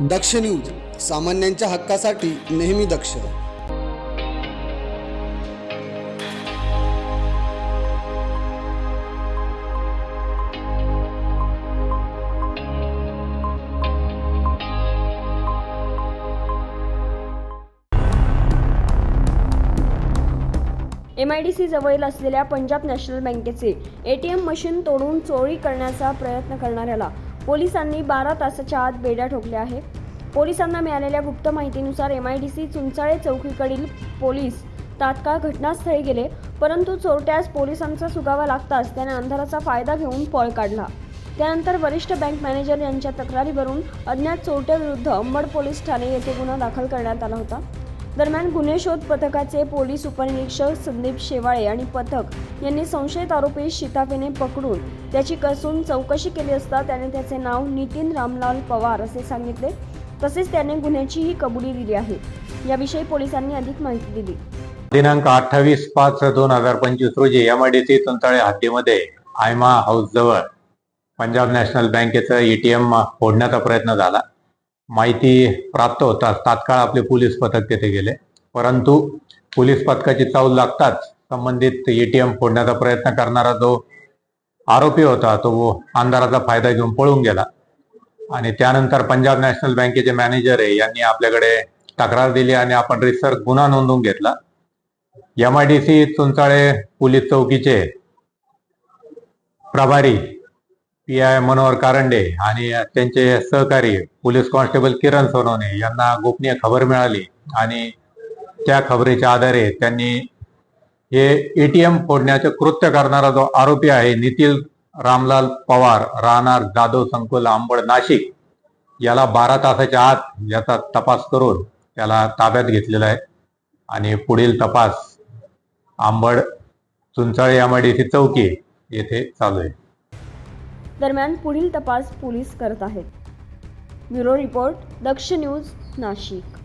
दक्ष news सामान्यांच्या हक्कासाठी नेहमी दक्ष. एम आय डी सी जवळील असलेल्या पंजाब नॅशनल बँकेचे ए टी एम मशीन तोडून चोरी करण्याचा प्रयत्न करणाऱ्याला पोलिसांनी बारा तासाच्या आत बेड्या ठोकल्या आहेत. पोलिसांना मिळालेल्या गुप्त माहितीनुसार M I D C Chunchale चौकीकडील police तात्काळ घटनास्थळी गेले परंतु चोरट्यास पोलिसांचा सुगावा लागताच त्याने अंधाराचा फायदा घेऊन पळ काढला. त्यानंतर वरिष्ठ बँक मॅनेजर यांच्या तक्रारीवरून अज्ञात चोरट्याविरुद्ध अंबड पोलीस ठाणे येथे गुन्हा दाखल करण्यात आला होता. दरम्यान गुन्हे शोध पथकाचे पोलीस उपनिरीक्षक संदीप शेवाळे आणि पथक यांनी संशयित आरोपी शिताफेने पकडून त्याची कसून चौकशी केली असता त्याने त्याचे नाव नितीन रामलाल पवार असे सांगितले. तसेच त्याने गुन्ह्याचीही कबुली दिली आहे. याविषयी पोलिसांनी अधिक माहिती दिली. दिनांक अठ्ठावीस पाच दोन हजार पंचवीस रोजी एमआयडीसी तुंतळे हद्दीमध्ये आयमा हाऊस जवळ पंजाब नॅशनल बँकेचं एटीएम फोडण्याचा प्रयत्न झाला. माहिती प्राप्त होताच तात्काळ आपले पोलीस पथक तेथे गेले. परंतु पोलीस पथकाची चावल लागताच संबंधित एटीएम फोडण्याचा प्रयत्न करणारा जो आरोपी होता तो अंधाराचा फायदा घेऊन पळून गेला. आणि त्यानंतर पंजाब नॅशनल बँकेचे मॅनेजर आहे यांनी आपल्याकडे तक्रार दिली आणि आपण रिसर गुन्हा नोंदवून घेतला. M I D C Chunchale police चौकीचे प्रभारी पी आय मनोहर कारंडे आणि त्यांचे सहकारी पोलीस कॉन्स्टेबल किरण सोनवणे यांना गोपनीय खबर मिळाली आणि त्या खबरीच्या आधारे त्यांनी हे एटीएम फोडण्याचे कृत्य करणारा जो आरोपी आहे नितील रामलाल पवार राहणार जाधव संकुल आंबड नाशिक याला बारा तासाच्या आत याचा तपास करून त्याला ताब्यात घेतलेला आहे. आणि पुढील तपास आंबड चुंचाळी एमआयडीसी चौकी येथे चालू आहे. दरम्यान पुढील तपास पोलीस करत आहेत. Bureau report Daksh news Nashik.